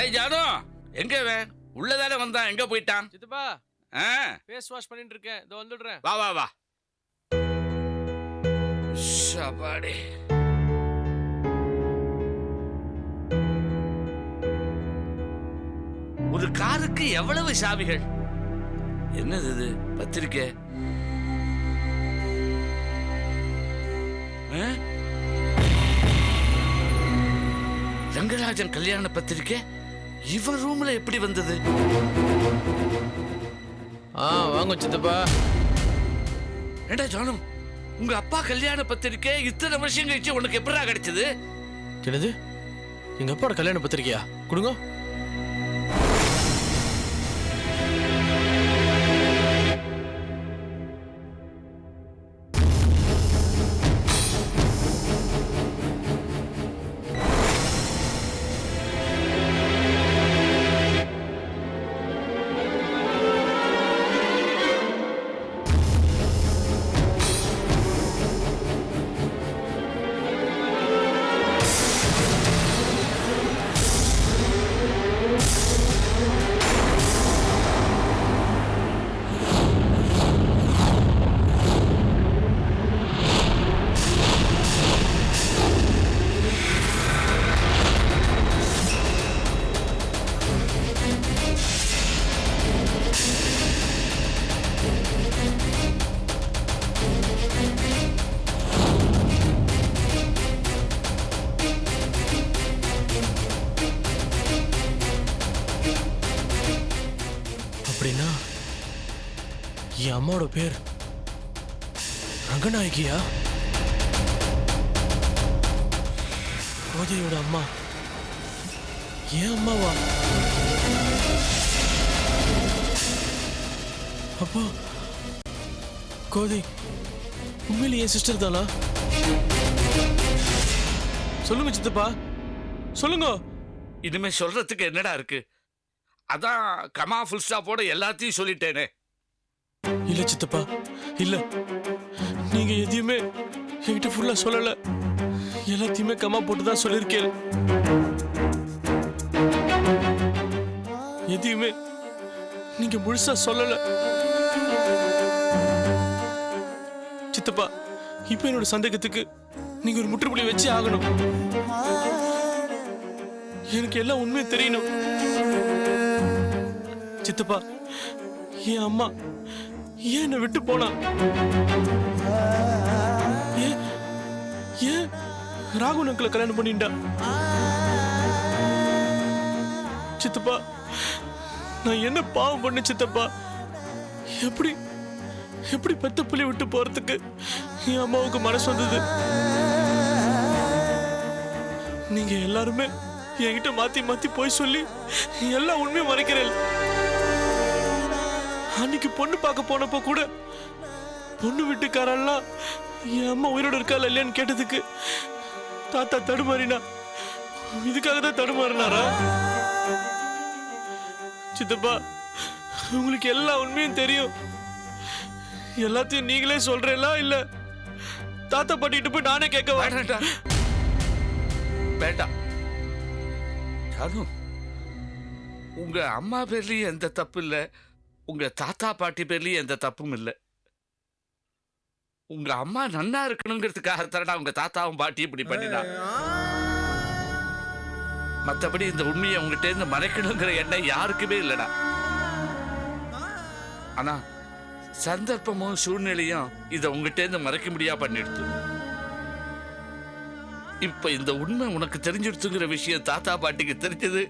டேய் ஜானு எங்க இவன்? உள்ளதானே வந்தான் எங்க போயிட்டான்? சித்தப்பா ஆ, ஃபேஸ் வாஷ் பண்ணிட்டு இருக்கேன் இதோ வந்துடுறேன். வா வா வா. சபாடி ஒரு காருக்கு எவ்வளவு சாவிகள்? என்னது இது? பத்திரிக்கை? ரங்கராஜன் கல்யாண பத்திரிக்கை? இவன் ரூம்ல எப்படி வந்தது? ஆ வாங்க சித்தப்பா. ஏண்டா ஜானம் உங்க அப்பா கல்யாண பத்திரிக்கை இத்தனை வருஷம் கழிச்சு உனக்கு எப்படா கிடைச்சது? என்னது? எங்க அப்பாவோட கல்யாண பத்திரிக்கையா? கொடுங்க. அப்படின்னா என் அம்மாவோட பேர் ரங்கநாயகியா? கோதையோட அம்மா. ஏன் அம்மாவா? அப்போ கோதை உண்மையில என் சிஸ்டர் தானா? சொல்லுங்க சித்தப்பா. சொல்லுங்க. இனிமே சொல்றதுக்கு என்னடா இருக்கு? அதான் கமா ஃபுல் ஸ்டாப்போட எல்லாத்தையும் சொல்லிட்டேனே. இல்ல சித்தப்பா இல்ல. நீங்க எதையுமே என்கிட்ட ஃபுல்லா சொல்லல. எல்லாத்தையுமே கமா போட்டு தான் சொல்லியிருக்கேன். எதையுமே நீங்க முழுசா சொல்லல. சித்தப்பா இப்ப என்னோட சந்தேகத்துக்கு நீங்க ஒரு முற்றுப்புள்ளி வச்சு ஆகணும். எனக்கு எல்லாம் உண்மையை தெரியணும். சித்தப்பா என் அம்மா ஏன் என்னை விட்டு போனா? ஏன் ஏன் ராகுல் அங்கிளை கல்யாணம் பண்ணிட்டா? சித்தப்பா நான் என்ன பாவம் பண்ண சித்தப்பா? எப்படி எப்படி பெத்த புள்ளி விட்டு போறதுக்கு என் அம்மாவுக்கு மனசு வந்தது? நீங்க எல்லாருமே என்கிட்ட மாத்தி மாத்தி போய் சொல்லி எல்லா உண்மையும் மறைக்கிறேன். அன்னைக்கு பொண்ணு பார்க்க போனப்போ கூட பொண்ணு வீட்டுக்காரெல்லாம் என் அம்மா உயிரோட இருக்கா இல்லையான்னு கேட்டதுக்கு தாத்தா தடுமாறினா இதுக்காக தான் தடுமாறினாரா? சித்தப்பா உங்களுக்கு எல்லா உண்மையும் தெரியும். எல்லாத்தையும் நீங்களே சொல்றீங்களா இல்ல தாத்தா பாட்டிட்டு போய் நானே கேட்க வேண்டாம்டா வேண்டாம். யாரும் உங்க அம்மா பேர்லயும் எந்த தப்பு இல்லை. உங்க தாத்தா பாட்டி பேர்லயும் எந்த தப்பும் இல்ல. உங்க அம்மா நன்னா இருக்கணுங்கிறதுக்காக தானடா உங்க தாத்தாவும் பாட்டியும் இப்படி பண்ணினா. மத்தபடி இந்த உண்மையை உங்ககிட்ட இருந்து மறைக்கணுங்கிற எண்ணம் யாருக்குமே இல்லடா. ஆனா சந்தர்ப்பமும் சூழ்நிலையும் இதை உங்ககிட்ட இருந்து மறைக்க முடியா பண்ணிடுத்து. இப்ப இந்த உண்மை உனக்கு தெரிஞ்சிடுத்துங்கிற விஷயம் தாத்தா பாட்டிக்கு தெரிஞ்சது.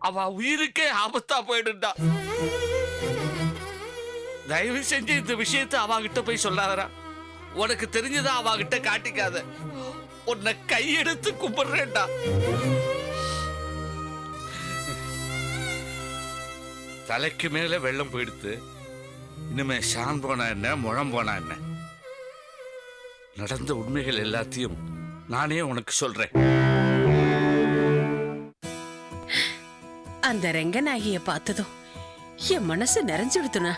அவ உயிருக்கே ஆபத்தா போயிடுண்டா தயவு செஞ்சு இந்த விஷயத்தை அவகிட்ட போய் சொல்லாதரா உனக்கு தெரிஞ்சதை அவகிட்ட காட்டிக்காத. உன்னை கையெடுத்து கும்பிடுறேன்டா. தலைக்கு மேல வெள்ளம் போயிடுத்து இனிமே ஷான் போனா என்ன முழம் போனா என்ன? நடந்த உண்மைகள் எல்லாத்தையும் நானே உனக்கு சொல்றேன். அந்த ரெங்கநாயகிய பார்த்ததும் என் மனசு நிறைஞ்சுடுத்துனா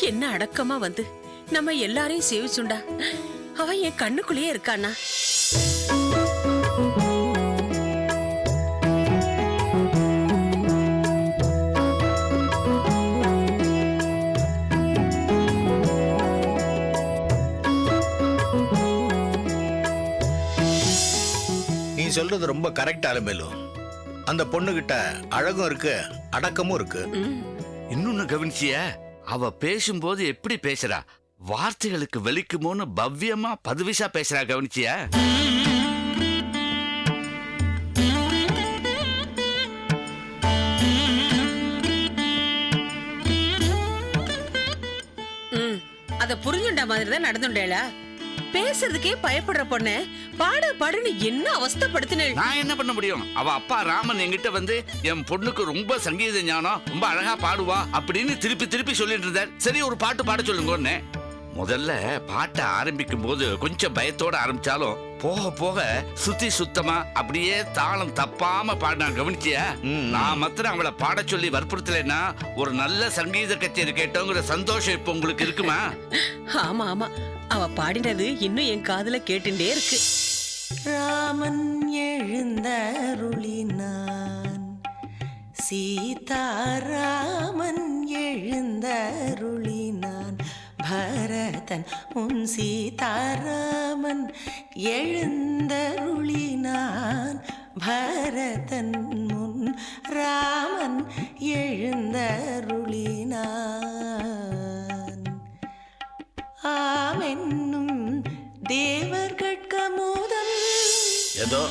என்ன அடக்கமா வந்து? நம்ம எல்லாரையும் சேவிச்சுண்டா. அவன் என் கண்ணுக்குள்ளேயே இருக்கானா நீ சொல்றது ரொம்ப கரெக்ட் அலமேலு அந்த பொண்ணுகிட்ட அழகும் இருக்கு அடக்கமும் இருக்கு. இன்னொன்னு கவனிச்சிய? அவ பேசும்போது எப்படி பேசுறா? வார்த்தைகளுக்கு வெளிக்குமோன்னு பவ்யமா பதுவிசா பேசுறா கவனிச்சியா? ம் அத புரிஞ்சுண்ட மாதிரி தான் நடந்துண்டேளா பேசுறதுக்கே பயப்படுற பொண்ணு பாடு பாடுன்னு என்ன அவஸ்தைப்படுத்தினேள். நான் என்ன பண்ண முடியும்? அவ அப்பா ராமன் என்கிட்ட வந்து என் பொண்ணுக்கு ரொம்ப சங்கீத ஞானம் ரொம்ப அழகா பாடுவா அப்படின்னு திருப்பி திருப்பி சொல்லிட்டு இருந்தார். சரி ஒரு பாட்டு பாட சொல்லுங்கன்னு. முதல்ல பாட்டை ஆரம்பிக்கும் போது கொஞ்சம் பயத்தோட ஆரம்பிச்சாலும் போக போக சுத்தி சுத்தமா அப்படியே தாளம் தப்பாம பாடினா கவனிச்சியா. நான் மாத்திரம் அவளை பாட சொல்லி வற்புறுத்தலைன்னா ஒரு நல்ல சங்கீத கச்சேரி கேட்டோங்கிற சந்தோஷம் இப்ப உங்களுக்கு இருக்குமா? ஆமா ஆமா. அவ பாடினது இன்னும் என் காதுல கேட்டுட்டே இருக்கு. ராமன் எழுந்தருளினான். சீதாராமன் எழுந்தருளினான். பரதன் உன் சீதாராமன் எழுந்தருளினான். பரதன் முன் ராமன் எழுந்தருளினான். ஆமென்னும் தேவர்கட்க மோதல். ஏதோ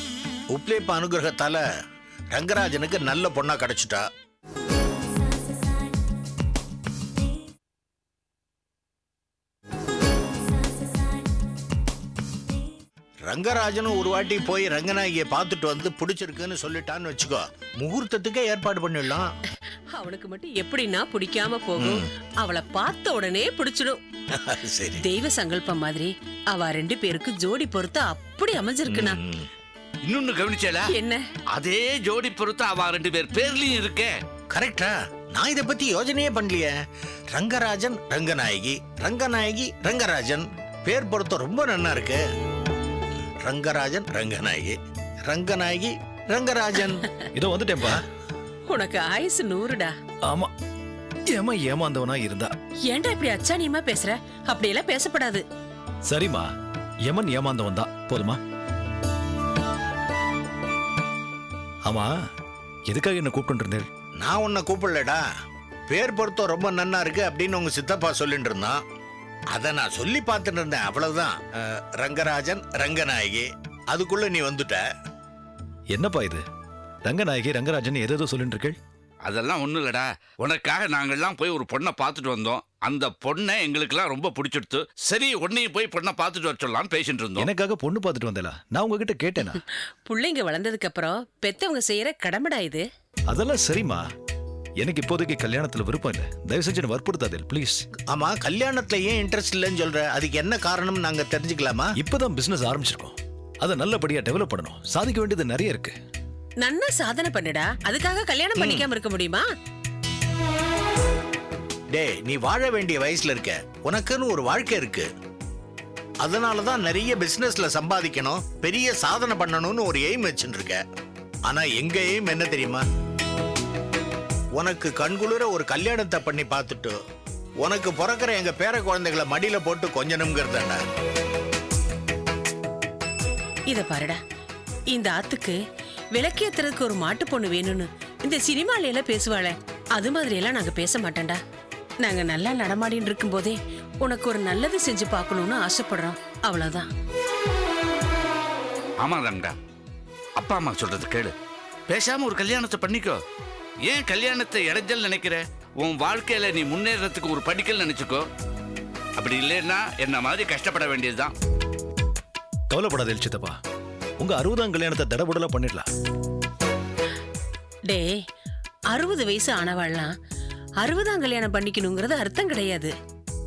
உப்லேப்ப அனுகிரகத்தால ரங்கராஜனுக்கு நல்ல பொண்ணா கிடைச்சிட்டா. ரங்கராஜனும் ஒரு வாட்டி போய் ரங்கநாயகியை பார்த்துட்டு வந்து பிடிச்சிருக்குன்னு சொல்லிட்டான்னு வச்சுக்கோ முகூர்த்தத்துக்கே ஏற்பாடு பண்ணிடலாம். அவனுக்கு மட்டும் எப்படின்னா பிடிக்காம போகும். அவளை பார்த்த உடனே பிடிச்சிடும். சரி. தெய்வ சங்கல்பம் மாதிரி அவ ரெண்டு பேருக்கு ஜோடி பொறுத்து அப்படி அமைஞ்சிருக்குண்ணா. இன்னொன்னு கவனிச்சேல? என்ன? அதே ஜோடி பொறுத்து அவ ரெண்டு பேர் பேர்லயும் இருக்கே. கரெக்டா நான் இதை பத்தி யோசனையே பண்ணலையே. ரங்கராஜன் ரங்கநாயகி ரங்கநாயகி ரங்கராஜன். பேர் பொருத்தம் ரொம்ப நன்னா இருக்கு. ரங்கராஜன். ரங்கநாயகி. ரங்கநாயகி ரங்கராஜன். இதோ வந்துட்டேன்பா உனக்கு ஆயுசு நூறுடா. ஆமா. ஏமா ஏமாந்தவனா இருந்தா? ஏன்டா இப்படி அச்சானியமா பேசுற? அப்படியெல்லாம் பேசப்படாது. சரிம்மா. யமன் ஏமாந்தவன் தான். போதுமா? ஆமா. எதுக்காக என்ன கூப்பிட்டு இருந்தேன் நான் உன்னை கூப்பிடலடா. பேர் பொருத்தம் ரொம்ப நன்னா இருக்கு அப்படின்னு உங்க சித்தப்பா சொல்லிட்டு இருந்தான். அதை நான் சொல்லி பார்த்துட்டு இருந்தேன். அவ்வளவுதான். ரங்கராஜன் ரங்கநாயகி. அதுக்குள்ள நீ வந்துட்ட. என்னப்பா இது? ரங்கநாயகி ரங்கராஜன் எதோ சொல்லிட்டு இருக்கேள்? அதெல்லாம் ஒண்ணும் இல்லடா. உனக்காக நாங்கெல்லாம் போய் ஒரு பொண்ணை பார்த்துட்டு வந்தோம். அந்த பொண்ணை எங்களுக்கெல்லாம் ரொம்ப பிடிச்சிடுத்து சரி உன்னையும் போய் பொண்ணை பார்த்துட்டு வர சொல்லலாம்னு பேசிட்டு இருந்தோம். எனக்காக பொண்ணு பார்த்துட்டு வந்தேலா நான் உங்ககிட்ட கேட்டேனா? புள்ளைங்க வளர்ந்ததுக்கு அப்புறம் பெத்தவங்க செய்யற கடமைடா இது. அதெல்லாம் சரிம்மா. எனக்கு இப்போதைக்கு கல்யாணத்துல விருப்பம் இல்லை. தயவு செஞ்சு என்னை வற்புறுத்தாதே ப்ளீஸ் ஆமா கல்யாணத்துல ஏன் இன்ட்ரெஸ்ட் இல்லைன்னு சொல்ற? அதுக்கு என்ன காரணம் நாங்க தெரிஞ்சுக்கலாமா? இப்பதான் பிசினஸ் ஆரம்பிச்சிருக்கோம். அதை நல்லபடியா டெவலப் பண்ணணும். சாதிக்க வேண்டியது நிறைய இருக்கு. நன்னா சாதனை பண்ணுடா. அதுக்காக கல்யாணம் பண்ணிக்காம இருக்க முடியுமா? டேய் நீ வாழ வேண்டிய வயசுல இருக்க. உனக்குன்னு ஒரு வாழ்க்கை இருக்கு. அதனால தான் நிறைய பிசினஸ்ல சம்பாதிக்கணும் பெரிய சாதனை பண்ணணும்னு ஒரு எய்ம் வச்சுட்டு இருக்க. ஆனா எங்க எய்ம் என்ன தெரியுமா? உனக்கு கண்குளிர ஒரு கல்யாணத்தை பண்ணி பார்த்துட்டு உனக்கு பிறக்கிற எங்க பேர குழந்தைகளை மடியில போட்டு கொஞ்சணுங்கிறதாண்டா இத பாருடா. இந்த ஆத்துக்கு விளக்கேத்துறதுக்கு ஒரு மாட்டு பொண்ணு வேணும்னு இந்த சினிமால எல்லாம் பேசுவாளே. அது மாதிரி எல்லாம் நாங்க பேச மாட்டோம்டா. நாங்க நல்லா நடமாடின்னு இருக்கும் போதே உனக்கு ஒரு நல்லது செஞ்சு பார்க்கணும்னு ஆசைப்படுறோம். அவ்வளவுதான். ஆமா அப்பா அம்மா சொல்றது கேளு. பேசாம ஒரு கல்யாணத்தை பண்ணிக்கோ. ஏன் கல்யாணத்தை இடைஞ்சல் நினைக்கிற? உன் வாழ்க்கையில நீ முன்னேறதுக்கு ஒரு படிக்கல் நினைச்சுக்கோ. அப்படி இல்லைன்னா என்ன மாதிரி கஷ்டப்பட வேண்டியதுதான். கவலைப்படாதே சித்தப்பா. உங்க அறுபதாம் கல்யாணத்தை தடபுடலா பண்ணிடலாம். டேய் அறுபது வயசு ஆனவாள்லாம் அறுபதாம் கல்யாணம் பண்ணிக்கணுங்கிறது அர்த்தம் கிடையாது.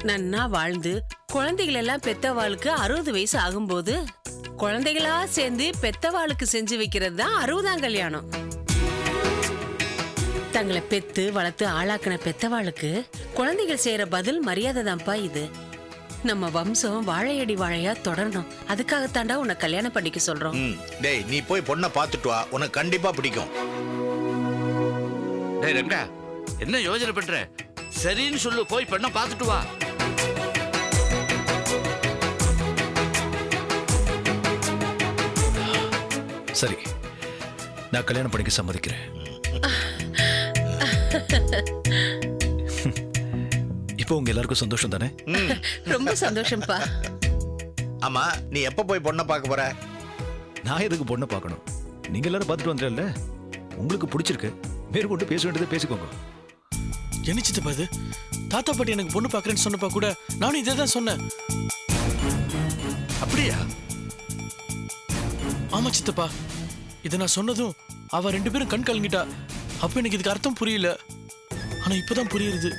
நன்னா வாழ்ந்து குழந்தைகள் எல்லாம் பெத்தவாளுக்கு அறுபது வயசு ஆகும்போது குழந்தைகளா சேர்ந்து பெத்தவாளுக்கு செஞ்சு வைக்கிறது தான் அறுபதாம் கல்யாணம். தங்களை பெத்து வளர்த்து ஆளாக்குன பெத்தவாளுக்கு குழந்தைகள் செய்யற பதில் மரியாதை தான்ப்பா இது. நம்ம வம்சம் வாழையடி வாழையா தொடரணும். அதுக்காகத்தாண்டா உன்னை கல்யாணம் பண்ணிக்க சொல்றோம். ம் டேய் நீ போய் பொண்ணை பார்த்துட்டு வா. உனக்கு கண்டிப்பா பிடிக்கும். டேய் ரங்கா என்ன யோசனை பண்ற? சரின்னு சொல்லு போய் பெண்ணை பார்த்துட்டு வா. சரி நான் கல்யாணம் பண்ணிக்க சம்மதிக்கிறேன். இப்போ உங்க எல்லாருக்கும் சந்தோஷம் தானே? ரொம்ப சந்தோஷம்ப்பா. ஆமா நீ எப்ப போய் பொண்ணை பார்க்க போற? நான் எதுக்கு பொண்ணை பார்க்கணும்? நீங்க எல்லாரும் பார்த்துட்டு வந்துடல உங்களுக்கு பிடிச்சிருக்கு. மேற்கொண்டு பேச வேண்டியதை பேசிக்கோங்க. என்ன சித்தப்பா இது தாத்தா பாட்டி எனக்கு பொண்ணு பார்க்கறேன்னு சொன்னப்பா கூட நானும் இதே தான் சொன்னேன். அப்படியா? ஆமா சித்தப்பா. இதை நான் சொன்னதும் அவ ரெண்டு பேரும் கண் கலங்கிட்டா. அப்ப எனக்கு இதுக்கு அர்த்தம் புரியல. ஆனா இப்பதான் புரியுது.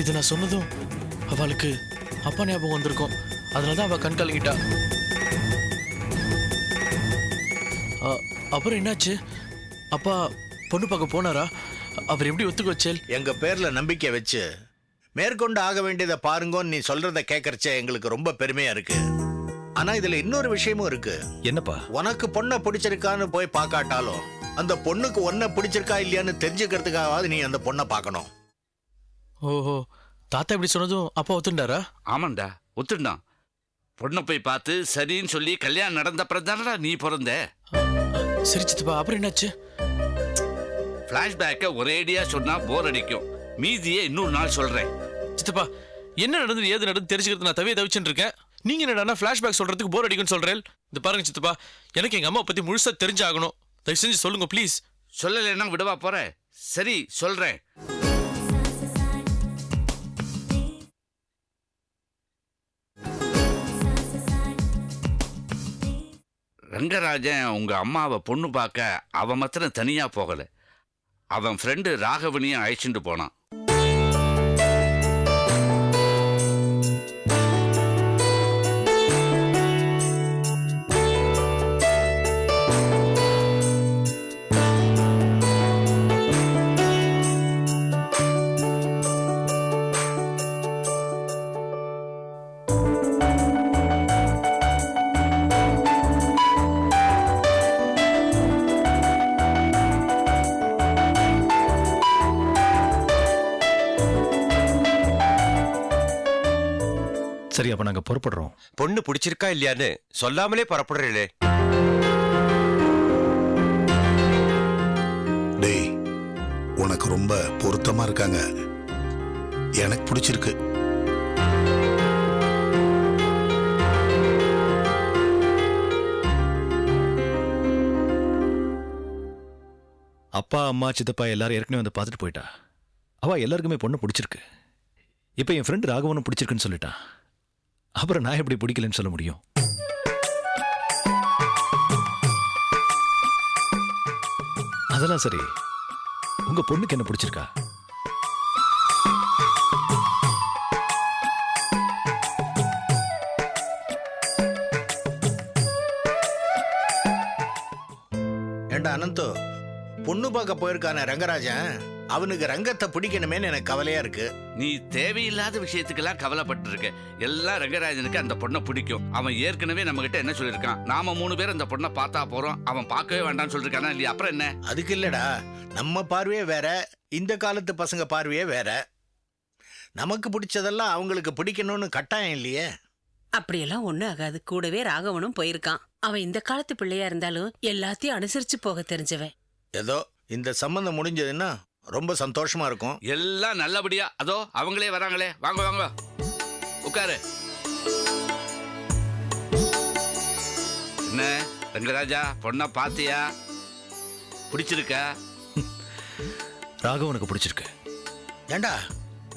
இதை நான் சொன்னதும் அவளுக்கு அப்பா ஞாபகம் வந்திருக்கும். அதனாலதான் அவ கண் கலங்கிட்டா. அப்புறம் என்னாச்சு? அப்பா பொண்ணு பார்க்க போனாரா? அவர் எப்படி ஒத்துக்க வச்சேல்? எங்க பேர்ல நம்பிக்கை வச்சு மேற்கொண்டு ஆக வேண்டியதை பாருங்கன்னு நீ சொல்றத கேட்கறச்சே எங்களுக்கு ரொம்ப பெருமையா இருக்கு. ஆனா இதுல இன்னொரு விஷயமும் இருக்கு. என்னப்பா? உனக்கு பொண்ணை பிடிச்சிருக்கான்னு போய் பார்க்காட்டாலும் அந்த பொண்ணுக்கு ஒன்ன பிடிச்சிருக்கா இல்லையான்னு தெரிஞ்சுக்கிறதுக்காவது நீ அந்த பொண்ணை பார்க்கணும். ஓஹோ. தாத்தா இப்படி சொன்னதும் அப்பா ஒத்துண்டாரா? ஆமாண்டா ஒத்துண்டான். பொண்ணை போய் பார்த்து சரின்னு சொல்லி கல்யாணம் நடந்தப்புறம் தானடா நீ பிறந்த? சரி சித்தப்பா அப்புறம் என்னாச்சு? ஃப்ளாஷ்பேக்கை ஒரேடியா சொன்னா போர் அடிக்கும். மீதியை இன்னொரு நாள் சொல்றேன். சித்தப்பா என்ன நடந்தது ஏது நடந்து தெரிஞ்சுக்கிறது நான் தவிர தவிச்சுட்டு இருக்கேன். நீங்க என்னடா ஃபிளாஷ்பேக் சொல்றதுக்கு போர் அடிக்கும்னு சொல்றேன். இந்த பாருங்க சித்தப்பா எனக்கு எங்க அம்மா பத்தி முழுசா தெரிஞ்சாகணும். தயவு செஞ்சு சொல்லுங்க ப்ளீஸ் சொல்லலைன்னா விடவா போற? சரி சொல்றேன். ரங்கராஜன் உங்க அம்மாவை பொண்ணு பார்க்க அவன் மாத்திரம் தனியா போகல. அவன் ஃப்ரெண்டு ராகவனையும் அழைச்சிட்டு போனான். அப்ப நாங்க புறப்படுறோம். பொண்ணு பிடிச்சிருக்கா இல்லையான்னு சொல்லாமலே புறப்படுறீங்களே. டேய் உனக்கு ரொம்ப பொருத்தமா இருக்காங்க. எனக்கு பிடிச்சிருக்கு. அப்பா அம்மா சித்தப்பா எல்லாரும் ஏற்கனவே வந்து பார்த்துட்டு போயிட்டா. அவ எல்லாருக்குமே பொண்ணு பிடிச்சிருக்கு. இப்போ என் ஃப்ரெண்டு ராகவனும் பிடிச்சிருக்குன்னு சொல்லிட்டான் அப்புறம் நான் எப்படி பிடிக்கலன்னு சொல்ல முடியும்? அதெல்லாம் சரி. உங்க பொண்ணுக்கு என்ன பிடிச்சிருக்கா? ஏண்டா அனந்தோ பொண்ணு பார்க்க போயிருக்கானே ரங்கராஜன்? அவனுக்கு ரங்கத்தை பிடிக்கணுமேன்னு எனக்கு கவலையா இருக்கு. நீ தேவையில்லாத விஷயத்துக்கெல்லாம் கவலைப்பட்டு இருக்க எல்லாம் ரங்கராஜனுக்கு அந்த பொண்ணை பிடிக்கும். அவன் ஏற்கனவே நம்ம கிட்ட என்ன சொல்லியிருக்கான்? நாம மூணு பேர் அந்த பொண்ணை பார்த்தா போறோம். அவன் பார்க்கவே வேண்டாம்னு சொல்லிருக்கானா இல்லையா? அப்புறம் என்ன? அதுக்கு இல்லடா. நம்ம பார்வையே வேற இந்த காலத்து பசங்க பார்வையே வேற. நமக்கு பிடிச்சதெல்லாம் அவங்களுக்கு பிடிக்கணும்னு கட்டாயம் இல்லையே. அப்படியெல்லாம் ஒண்ணும் ஆகாது. கூடவே ராகவனும் போயிருக்கான். அவன் இந்த காலத்து பிள்ளையா இருந்தாலும் எல்லாத்தையும் அனுசரிச்சு போக தெரிஞ்சவன். ஏதோ இந்த சம்பந்தம் முடிஞ்சதுன்னா ரொம்ப சந்தோஷமா இருக்கும். எல்லாம் நல்லபடியா. அதோ அவங்களே வராங்களே. வாங்க வாங்க. உட்காரு. என்ன ரங்கராஜா பொண்ணை பாத்தியா? பிடிச்சிருக்கா? ராகவனுக்கு பிடிச்சிருக்கு. ஏண்டா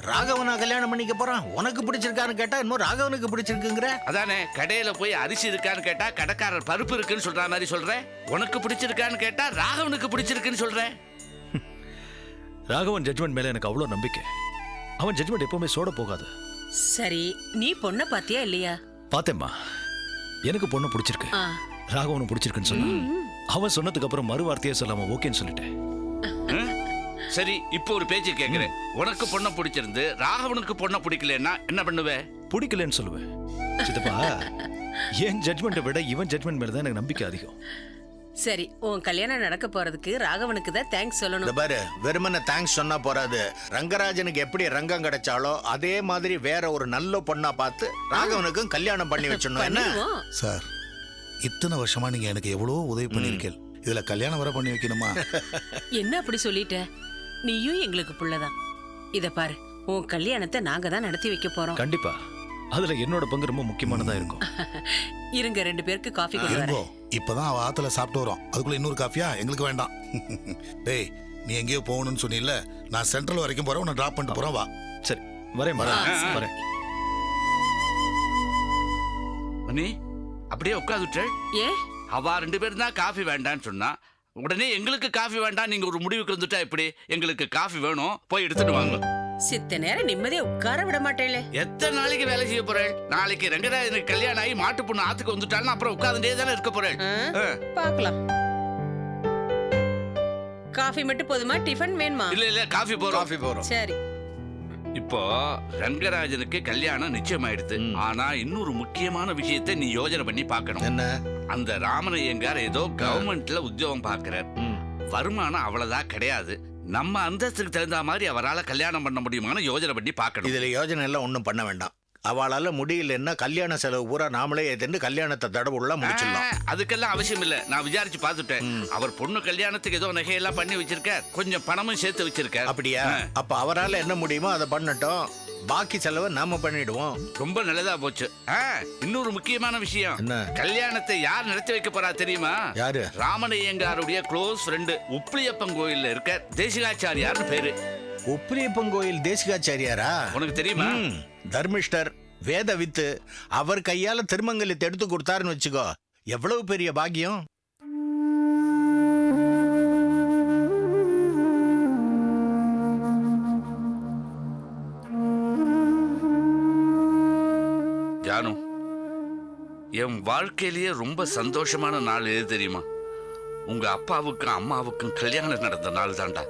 ராகவனா கல்யாணம் பண்ணிக்க போறான். உனக்கு பிடிச்சிருக்கான்னு கேட்டா இன்னும் ராகவனுக்கு பிடிச்சிருக்குங்கிற? அதானே கடையில போய் அரிசி இருக்கான்னு கேட்டா கடைக்காரர் பருப்பு இருக்குன்னு சொல்ற மாதிரி சொல்றேன். உனக்கு பிடிச்சிருக்கான்னு கேட்டா ராகவனுக்கு பிடிச்சிருக்குன்னு சொல்றேன். ராகவன் ஜட்மெண்ட் மேல எனக்கு அவ்வளோ நம்பிக்கை. அவன் ஜட்மெண்ட் எப்பவுமே சோட போகாது. சரி நீ பொண்ணை பாத்தியா இல்லையா? பார்த்தேம்மா. எனக்கு பொண்ணு பிடிச்சிருக்கு. ராகவனும் பிடிச்சிருக்குன்னு சொன்னான். அவன் சொன்னதுக்கு அப்புறம் மறு வார்த்தையே சொல்லாம ஓகேன்னு சொல்லிட்டேன்? சரி இப்போ ஒரு பேச்சு கேக்குறேன். உனக்கு பொண்ணை பிடிச்சிருந்து ராகவனுக்கு பொண்ணை பிடிக்கலன்னா என்ன பண்ணுவ? பிடிக்கலன்னு சொல்லுவேன் சித்தப்பா என் ஜட்மெண்ட்டை விட இவன் ஜட்மெண்ட் மேல தான் எனக்கு நம்பிக்கை அதிகம். சரி உன் கல்யாணம் நடக்க போறதுக்கு ராகவனுக்கு தான் தேங்க்ஸ் சொல்லணும். பாரு வெறுமனை தேங்க்ஸ் சொன்னா போறாது. ரங்கராஜனுக்கு எப்படி ரங்கம் கிடைச்சாலோ அதே மாதிரி வேற ஒரு நல்ல பொண்ணா பார்த்து ராகவனுக்கும் கல்யாணம் பண்ணி வச்சிடணும். என்ன? சார் இத்தனை வருஷமா நீங்க எனக்கு எவ்வளோ உதவி பண்ணியிருக்கீங்க. இதுல கல்யாணம் வர பண்ணி வைக்கணுமா? என்ன அப்படி சொல்லிட்ட? நீயும் எங்களுக்கு புள்ளதான். இத பாரு உன் கல்யாணத்தை நாங்க தான் நடத்தி வைக்க போறோம். கண்டிப்பா. அதுல என்னோட பங்கு ரொம்ப முக்கியமானதா இருக்கும். இருங்க ரெண்டு பேருக்கு காஃபி கொண்டு வரேன். இப்பதான் அவ ஆத்துல சாப்பிட்டு வரோம் அதுக்குள்ள இன்னொரு காஃபியா எங்களுக்கு வேண்டாம். டேய் நீ எங்கேயோ போகணும்னு சொன்னீல்ல நான் சென்ட்ரல் வரைக்கும் போறேன் உன்னை டிராப் பண்ணிட்டு போறேன் வா. சரி வரேன் வரேன் வரேன். மணி அப்படியே உட்காந்துட்டு ஏ? அவ ரெண்டு பேரும் தான் காஃபி வேண்டான்னு சொன்னா உடனே எங்களுக்கு காஃபி வேண்டாம் நீங்க ஒரு முடிவுக்கு வந்துட்டா எப்படி? எங்களுக்கு காஃபி வேணும் போய் எடுத்துட்டு வாங்க. சித்த நேரம் நிம்மதியா உட்கார விட மாட்டேளே. எத்தனை நாளைக்கு வேலை செய்ய போறேன் நாளைக்கு ரங்கராஜனுக்கு கல்யாணம் ஆகி மாட்டு பொண்ணு ஆத்துக்கு வந்துட்டாலும் அப்புறம் உட்காந்துட்டே தானே இருக்க போறேன் ஆ, பார்க்கலாம். காஃபி மட்டும் போதுமா? டிஃபன் வேணுமா? இல்ல இல்ல காஃபி போறோம். காஃபி போறோம். சரி. இப்போ ரங்கராஜனுக்கு கல்யாணம் நிச்சயமாயிடுது. ஆனா இன்னொரு முக்கியமான விஷயத்தை நீ யோசனை பண்ணி பார்க்கணும். என்ன? அந்த ராமனையங்கார் ஏதோ கவர்மெண்ட்ல உத்தியோகம் பார்க்கிறார். வருமானம் அவ்வளவுதான் கிடையாது. நம்ம அந்தஸ்துக்கு தகுந்த மாதிரி அவரால் கல்யாணம் பண்ண முடியுமான்னு யோசனை பண்ணி பார்க்கணும். இதுல யோஜனை எல்லாம் ஒண்ணும் பண்ண வேண்டாம். அவளால முடியலன்னா கல்யாண செலவு பூரா நாமளே ஏதெண்டு கல்யாணத்தை தடவுள்ள முடிச்சிடலாம். அதுக்கெல்லாம் அவசியம் இல்ல. நான் விசாரிச்சு பார்த்துட்டேன். அவர் பொண்ணு கல்யாணத்துக்கு ஏதோ நகையெல்லாம் பண்ணி வச்சிருக்கார். கொஞ்சம் பணமும் சேர்த்து வச்சிருக்கார். அப்படியா? அப்ப அவரால என்ன முடியுமோ அதை பண்ணட்டும். பாக்கி செலவை நாம பண்ணிடுவோம். ரொம்ப நல்லதா போச்சு. ஆ, இன்னொரு முக்கியமான விஷயம். என்ன? கல்யாணத்தை யார் நடத்தி வைக்க போறா தெரியுமா? யாரு? ராமனையங்காருடைய க்ளோஸ் ஃப்ரெண்டு உப்ளியப்பன் கோயில்ல இருக்க தேசிகாச்சாரியார்னு பேரு. உப்பிலியப்பன் கோயில் தேசிகாச்சாரியாரா? உனக்கு தெரியுமா? ம், தர்மிஷ்டர் வேத வித்து அவர் கையால திருமங்கலத்தை எடுத்து கொடுத்தாருன்னு வச்சுக்கோ. எவ்வளவு பெரிய பாக்கியம்? என் வாழ்க்கையிலேயே ரொம்ப சந்தோஷமான நாள் எது தெரியுமா? உங்க அப்பாவுக்கும் அம்மாவுக்கும் கல்யாணம் நடந்த நாள் தான்டா